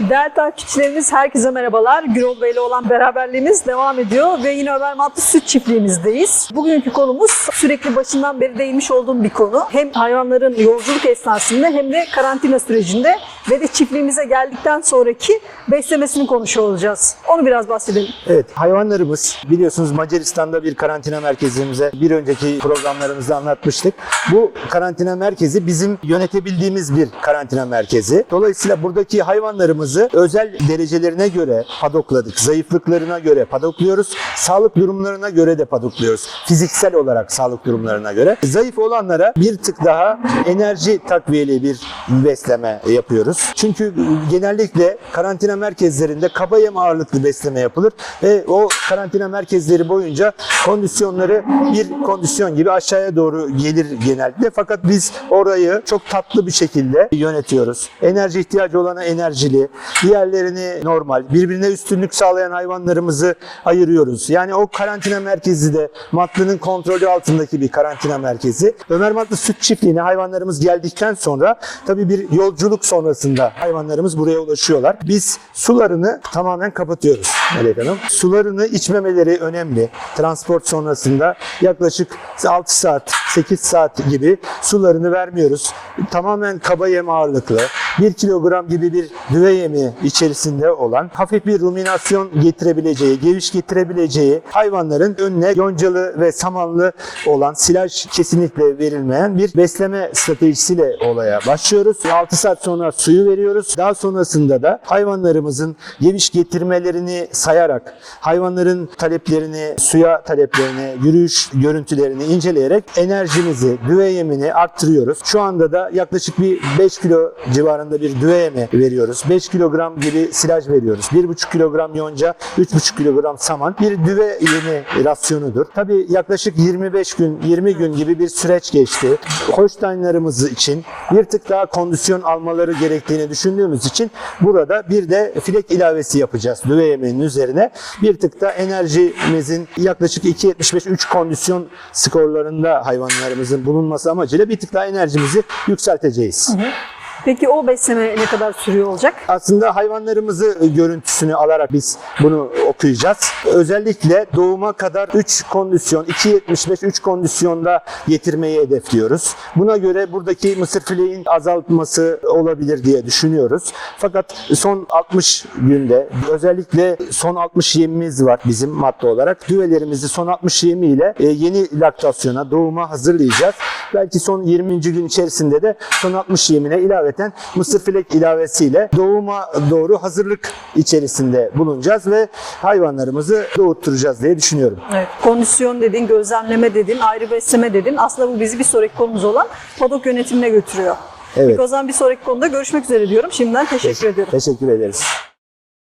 Değerli takipçilerimiz herkese merhabalar. Gürol Bey'le olan beraberliğimiz devam ediyor ve yine Ömer Matlı Süt Çiftliğimizdeyiz. Bugünkü konumuz sürekli başından beri değinmiş olduğum bir konu. Hem hayvanların yolculuk esnasında hem de karantina sürecinde ve de çiftliğimize geldikten sonraki beslemesini konuşuyor olacağız. Onu biraz bahsedelim. Evet, hayvanlarımız biliyorsunuz Macaristan'da bir karantina merkezimize bir önceki programlarımızda anlatmıştık. Bu karantina merkezi bizim yönetebildiğimiz bir karantina merkezi. Dolayısıyla buradaki hayvanlarımızı özel derecelerine göre padokladık. Zayıflıklarına göre padokluyoruz. Sağlık durumlarına göre de padokluyoruz. Fiziksel olarak sağlık durumlarına göre. Zayıf olanlara bir tık daha enerji takviyeli bir besleme yapıyoruz. Çünkü genellikle karantina merkezlerinde kaba yem ağırlıklı besleme yapılır ve o karantina merkezleri boyunca kondisyonları bir kondisyon gibi aşağıya doğru gelir genellikle. Fakat biz orayı çok tatlı bir şekilde yönetiyoruz. Enerji ihtiyacı olana enerjili, diğerlerini normal, birbirine üstünlük sağlayan hayvanlarımızı ayırıyoruz. Yani o karantina merkezi de Matlı'nın kontrolü altındaki bir karantina merkezi. Ömer Matlı Süt Çiftliği'ne hayvanlarımız geldikten sonra tabii bir yolculuk sonrasında hayvanlarımız buraya ulaşıyorlar. Biz sularını tamamen kapatıyoruz Melek Hanım. Sularını içmemeleri önemli. Transport sonrasında yaklaşık 6 saat, 8 saat gibi sularını vermiyoruz. Tamamen kaba yem ağırlıklı, 1 kilogram gibi bir düve yemi içerisinde olan hafif bir ruminasyon getirebileceği, geviş getirebileceği hayvanların önüne yoncalı ve samanlı olan silaj kesinlikle verilmeyen bir besleme stratejisiyle olaya başlıyoruz. 6 saat sonra suyu veriyoruz. Daha sonrasında da hayvanlarımızın geviş getirmelerini sayarak, hayvanların taleplerini, suya taleplerini, yürüyüş görüntülerini inceleyerek enerjimizi, düve yemini arttırıyoruz. Şu anda da yaklaşık bir 5 kilo civarında bir düve yemi veriyoruz. 5 kilogram gibi silaj veriyoruz. 1,5 kilogram yonca, 3,5 kilogram saman bir düve yemi rasyonudur. Tabii yaklaşık 25 gün, 20 gün gibi bir süreç geçti. Holsteinlarımız için bir tık daha kondisyon almaları gerektiğini düşündüğümüz için burada bir de filek ilavesi yapacağız düve yemeğinin üzerine. Bir tık da enerjimizin yaklaşık 2.75-3 kondisyon skorlarında hayvanlarımızın bulunması amacıyla bir tık daha enerjimizi yükselteceğiz. Peki o besleme ne kadar sürüyor olacak? Aslında hayvanlarımızı görüntüsünü alarak biz bunu okuyacağız. Özellikle doğuma kadar 3 kondisyon, 2.75 3 kondisyonda getirmeyi hedefliyoruz. Buna göre buradaki mısır fileğin azaltması olabilir diye düşünüyoruz. Fakat son 60 günde özellikle son 60 yemimiz var bizim madde olarak. Düvelerimizi son 60 yemiyle e, yeni laktasyona, doğuma hazırlayacağız. Belki son 20. gün içerisinde de son 60 yemine ilaveten mısır filek ilavesiyle doğuma doğru hazırlık içerisinde bulunacağız ve hayvanlarımızı doğutturacağız diye düşünüyorum. Evet. Kondisyon dedin, gözlemleme dedin, ayrı besleme dedin. Aslında bu bizi bir sonraki konumuz olan padok yönetimine götürüyor. Evet. Peki o zaman bir sonraki konuda görüşmek üzere diyorum. Şimdiden teşekkür ediyorum. Teşekkür ederiz.